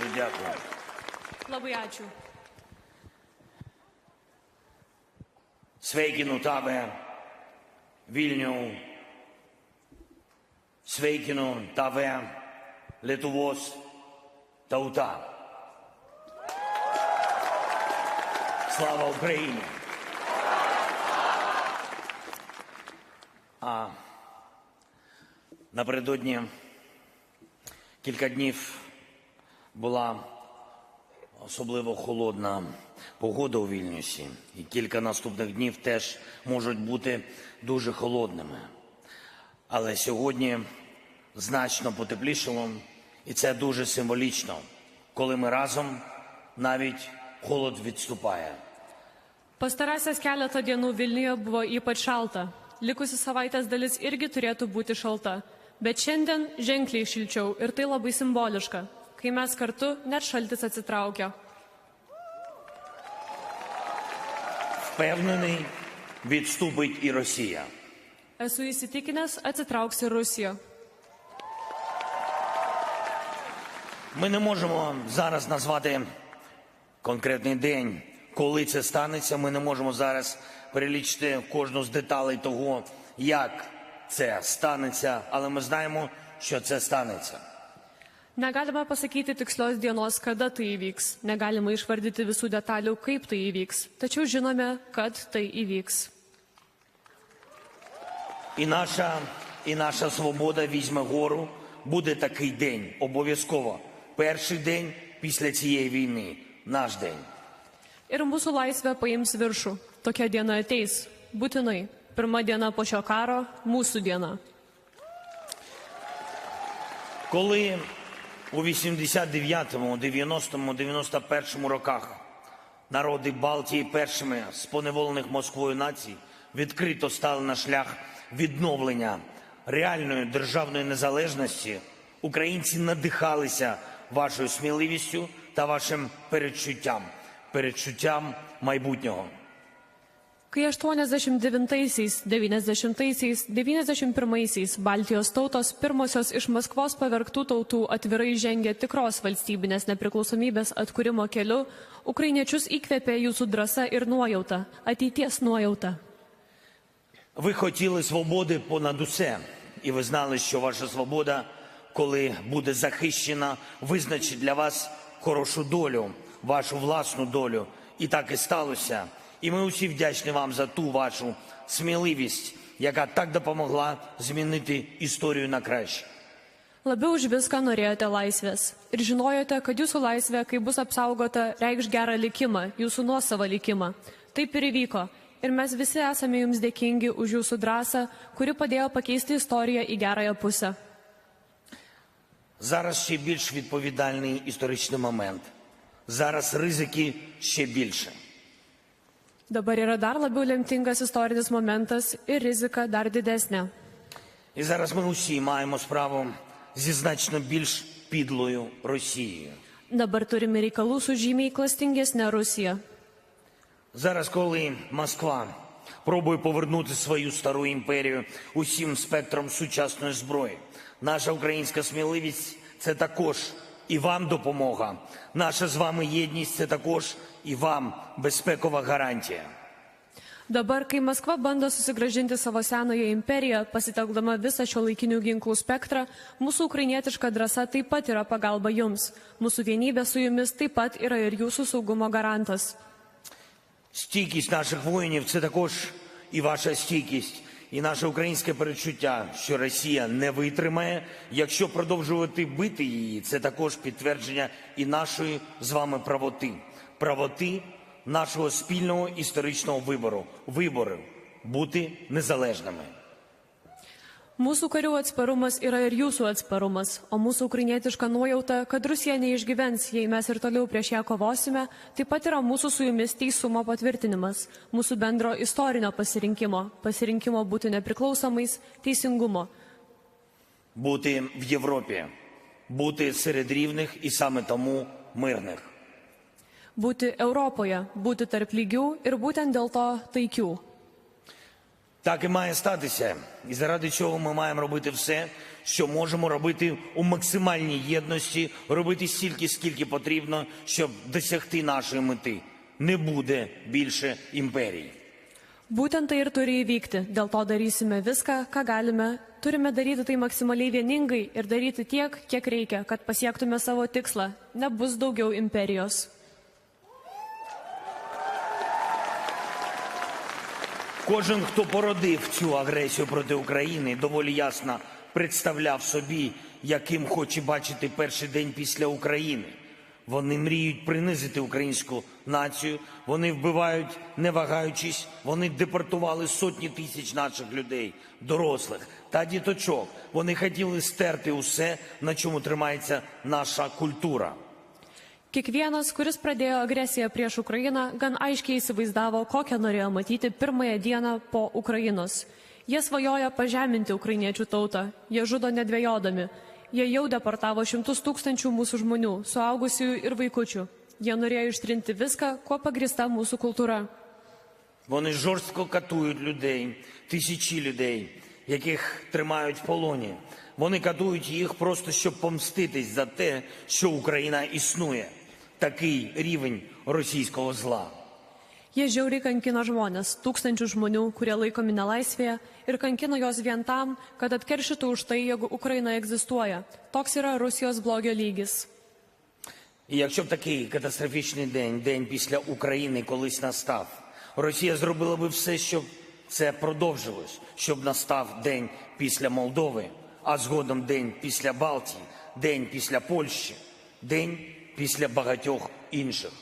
Дуже дякую. Ačiū. Sveikinu tave, Vilnių. Sveikinu tave, Lietuvos tauta. Слава Україні! А напередодні кілька днів була особливо холодна погода у Вільнюсі, і кілька наступних днів теж можуть бути дуже холодними. Але сьогодні значно потеплішало, і це дуже символічно, коли ми разом навіть холод відступає. Pastarąsias keletą dienų Vilniuje buvo ypač šalta. Likusi savaitės dalis irgi turėtų būti šalta. Bet šiandien ženkliai šilčiau ir tai labai simboliška. Kai mes kartu, net šaltis atsitraukia. Впевнений, відступить і Росія. Esu įsitikinęs, atsitrauks ir Rusija. Ми не можемо зараз назвати конкретний день, коли це станеться. Ми не можемо зараз перелічити кожну з деталей того, як це станеться, але ми знаємо, що це станеться. Negalime pasakyti tikslios dienos, kada tai įvyks. Negalime išvardyti visų detalių, kaip tai įvyks. Tačiau žinome, kad tai įvyks. І наша, і наша свобода візьме гору. Буде такий день обов'язково. Перший день після цієї війни. Наш день. Ir mūsų laisvė paims viršų. Tokia diena ateis. Būtinai. Pirma diena po šio karo - mūsų diena. Коли у 89-му, 90-му, 91-му роках народи Балтії першими з поневолених Москвою націй відкрито стали на шлях відновлення реальної державної незалежності, українці надихалися вашою сміливістю та вашим передчуттям, передчуттям майбутнього. Kai 89-aisiais, 90-aisiais, 91-aisiais Baltijos tautos pirmosios iš Maskvos pavergtų tautų atvirai žengė tikros valstybinės nepriklausomybės atkūrimo keliu, ukrainiečius įkvėpė jūsų drąsa ir nuojauta, ateities nuojauta. Ви хотіли свободи понад усе, і ви знали, що ваша свобода, коли буде захищена, визначить для вас хорошу долю, вашу власну долю. І так і сталося. І ми усі вдячні вам за ту вашу сміливість, яка так допомогла змінити історію на краще. Labiau už viską norėjote laisvės ir žinojote, kad jūsų laisvė, kai bus apsaugota, reikš gerą likimą, jūsų nuosavą likimą. Taip ir įvyko. Ir mes visi esame jums dėkingi už jūsų drąsą, kuri padėjo pakeisti istoriją į gerąją pusę. Зараз ще більш відповідальний історичний момент. Зараз ризики ще більше. Dabar yra dar labiau lemtingas istorinis momentas ir rizika dar didesnė. І зараз ми усі маємо справу зі значно більш підлою Росією. Dabar turime reikalų su žymiai klastingesnė Rusija. Зараз, коли Москва пробує повернути свою стару імперію усім спектром сучасної зброї, наша українська сміливість це також і вам допомога. Наша з вами єдність це також і вам безпекова гарантія. Dabar, kai Maskva bando susigražinti savo senąją imperiją, pasitelkdama visą šio laikinių ginklų spektrą, mūsų ukrainietiška drąsa taip pat yra pagalba jums. Mūsų vienybė su jumis taip pat yra ir jūsų saugumo garantas. Стійкість наших воїнів це також і ваша стійкість, І наше українське перечуття, що Росія не витримає. Якщо продовжувати бити її, це також підтвердження і нашої з вами правоти, правоти нашого спільного історичного вибору, вибору бути незалежними. Mūsų karių atsparumas yra ir jūsų atsparumas, o mūsų ukrainietiška nuojauta, kad Rusija neišgyvens, jei mes ir toliau prieš ją kovosime, taip pat yra mūsų su jumis teisumo patvirtinimas, mūsų bendro istorinio pasirinkimo, pasirinkimo būti nepriklausomais, teisingumo. бути в Європі, бути серед рівних і саме тому мирних. Būti Europoje, būti tarp lygių ir būtent dėl to taikių. Так і має статися. І заради чого ми маємо робити все, що можемо робити у максимальній єдності, робити стільки, скільки потрібно, щоб досягти нашої мети. Не буде більше імперій. Būtent tai ir turi įvykti. Dėl to darysime viską, ką galime. Turime daryti tai maksimaliai vieningai ir daryti tiek, kiek reikia, kad pasiektume savo tikslą. Nebus daugiau imperijos. Кожен, хто породив цю агресію проти України, доволі ясно представляв собі, яким хоче бачити перший день після України. Вони мріють принизити українську націю, вони вбивають, не вагаючись, вони депортували сотні тисяч наших людей, дорослих та діточок. Вони хотіли стерти усе, на чому тримається наша культура. Kiekvienas, kuris pradėjo agresiją prieš Ukrainą, gan aiškiai įsivaizdavo, kokią norėjo matyti pirmąją dieną po Ukrainos. Jie svajoja pažeminti ukrainiečių tautą, jie žudo nedvėjodami. Jie jau deportavo šimtus tūkstančių mūsų žmonių, suaugusiųjų ir vaikųčių. Jie norėjo ištrinti viską, kuo pagrista mūsų kultūra. Вони жорстко катують людей, тисячі людей, яких тримають в полоні. Вони катують їх просто щоб помститись за те, що Україна існує. Такий рівень російського зла. Jie žiauriai kankino žmonės, tūkstančių žmonių, kurie laikomi nelaisvėje ir kankino juos vien tam, kad atkeršytų už tai, jeigu Ukraina egzistuoja. Toks yra Rusijos blogio lygis. І якщо б такий катастрофічний день, день після України, колись настав, Росія зробила би все, щоб це продовжилось, щоб настав день після Молдови, а згодом день після Балтії, день після Польщі, день після багатьох інших.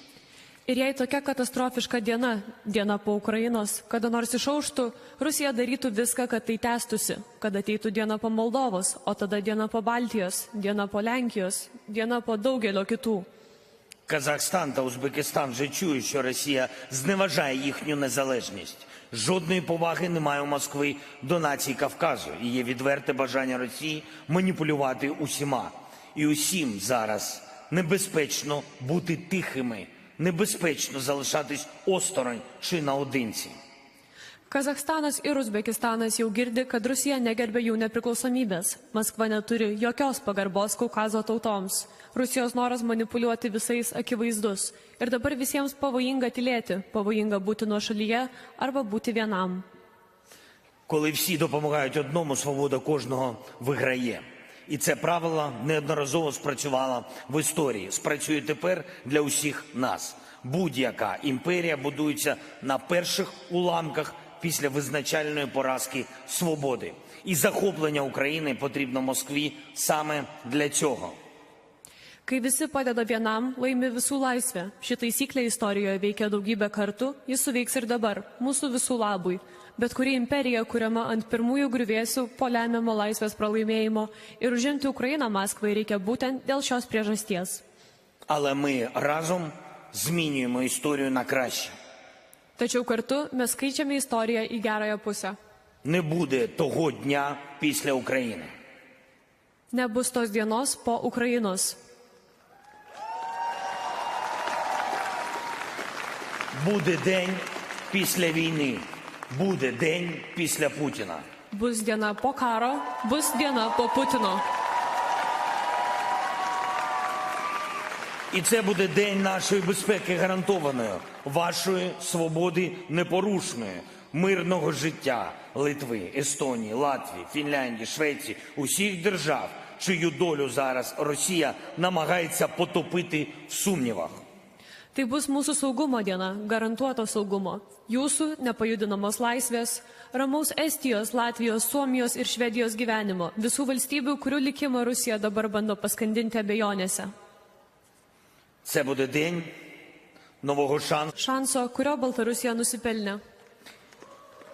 Ir jei tokia katastrofiška diena, diena po Ukrainos, kada nors išauštų, Rusija darytų viską, kad tai tęstųsi, kad ateitų diena po Moldovos, o tada diena po Baltijos, diena po Lenkijos, diena po daugelio kitų. Казахстан та Узбекистан вже чують, що Росія зневажає їхню незалежність. Жодної поваги немає у Москви до націй Кавказу. І є відверте бажання Росії маніпулювати усіма. І усім зараз небезпечно бути тихими, небезпечно залишатись осторонь чи наодинці. Kazakstanas ir Uzbekistanas jau girdi, kad Rusija negerbė jų nepriklausomybės. Maskva neturi jokios pagarbos Kaukazo tautoms. Rusijos noras manipuliuoti visais akivaizdus. Ir dabar visiems pavojinga tylėti, pavojinga būti nuo šalyje arba būti vienam. Коли всі допомагають одному, свобода кожного виграє. І це правило неодноразово спрацювало в історії. Спрацює тепер для усіх нас. Будь-яка імперія будується на перших уламках після визначальної поразки свободи. І захоплення України потрібно Москві саме для цього. Kai visi padeda vienam, laimi visų laisvę. Ši taisyklė istorijoje veikia daugybę kartų, jis suveiks ir dabar, mūsų visų labui. Bet kuri imperija, kuriama ant pirmųjų griuvėsių po lemiamo laisvės pralaimėjimo ir užimti Ukrainą Maskvai reikia būtent dėl šios priežasties. Але ми разом змінюємо історію на краще. Tačiau kartu mes keičiame istoriją į gerąją pusę. Не буде того дня після України. Nebus tos dienos po Ukrainos. Буде день після війни. Буде день після Путіна. Bus diena po karo, bus diena po Putino. І це буде день нашої безпеки гарантованої, вашої свободи непорушної, мирного життя Литви, Естонії, Латвії, Фінляндії, Швеції, усіх держав, чию долю зараз Росія намагається потопити в сумнівах. Tai bus mūsų saugumo diena, garantuoto saugumo. Jūsų nepajudinamos laisvės, ramaus Estijos, Latvijos, Suomijos ir Švedijos gyvenimo. Visų valstybių, kurių likimą Rusija dabar bando paskandinti abejonėse. Це буде день нового шансу. Šanso, kurio Baltarusija nusipelnė.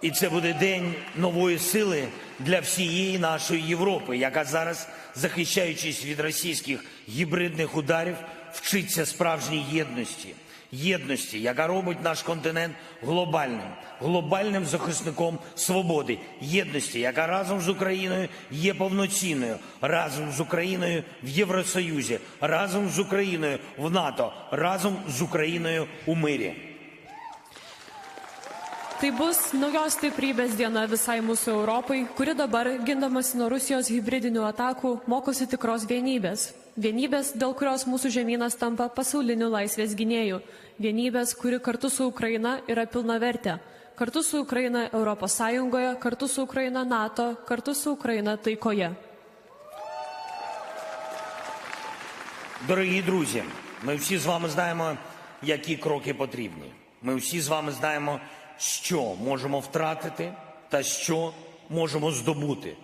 І це буде день нової сили для всієї нашої Європи, яка зараз, захищаючись від російських гібридних ударів, вчиться справжній єдності. Єдності, яка робить наш континент глобальним, глобальним захисником свободи, єдності, яка разом з Україною є повноцінною, разом з Україною в Євросоюзі, разом з Україною в НАТО, разом з Україною у мирі. Tai bus naujos stiprybės diena visai mūsų Europai, kuri dabar, gindamasi nuo Rusijos hybridinių atakų, mokosi tikros vienybės. Vienybės, dėl kurios mūsų žemynas tampa pasauliniu laisvės gynėju. Vienybės, kuri kartu su Ukraina yra pilna vertė. Kartu su Ukraina Europos Sąjungoje, kartu su Ukraina NATO, kartu su Ukraina taikoje. Дорогі друзі, ми всі з вами знаємо, які кроки потрібні. Ми всі з вами знаємо, що можемо втратити та що можемо здобути.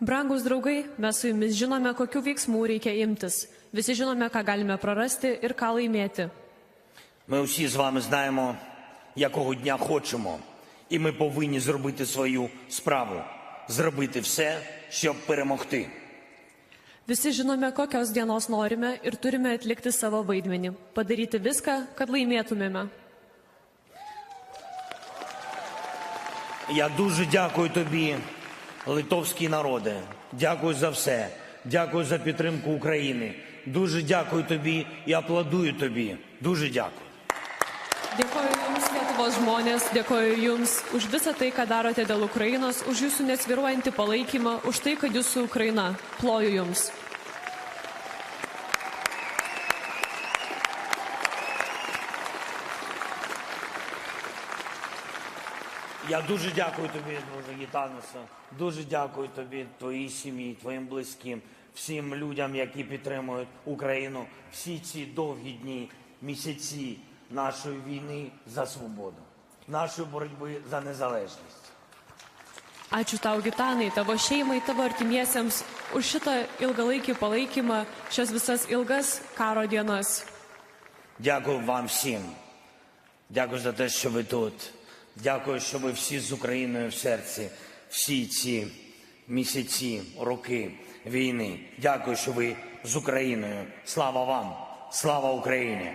Brangus draugai, mes su jumis žinome, kokiu veiksmų reikia imtis. Visi žinome, ką galime prarasti ir ką laimėti. Ми всі з вами знаємо, якого дня хочемо, і ми повинні зробити свою справу, зробити все, щоб перемогти. Visi žinome, kokios dienos norime ir turime atlikti savo vaidmenį. Padaryti viską, kad laimėtumėme. Я дуже дякую тобі, литовський народе. Дякую за все. Дякую за підтримку України. Дуже дякую тобі і аплодую тобі. Дуже дякую. Dėkoju Jums, Lietuvos žmonės, dėkoju Jums už visą tai, ką darote dėl Ukrainos, už Jūsų nesviruojantį palaikymą, už tai, kad Jūs su Ukraina. Ploju Jums. Я дуже дякую тобі, друже Гітанусе. Дуже дякую тобі, твоїй сім'ї, твоїм близьким, всім людям, які підтримують Україну всі ці довгі дні, місяці нашої війни за свободу, нашої боротьби за незалежність. Ačiū tau, Gitanai, tavo šeimai, tavo artimiesiems už šitą ilgalaikį palaikymą, šias visas ilgas karo dienas. Дякую вам всім. Дякую за те, що ви тут. Дякую, що ви всі з Україною в серці. Всі ці місяці, роки війни. Дякую, що ви з Україною. Слава вам! Слава Україні!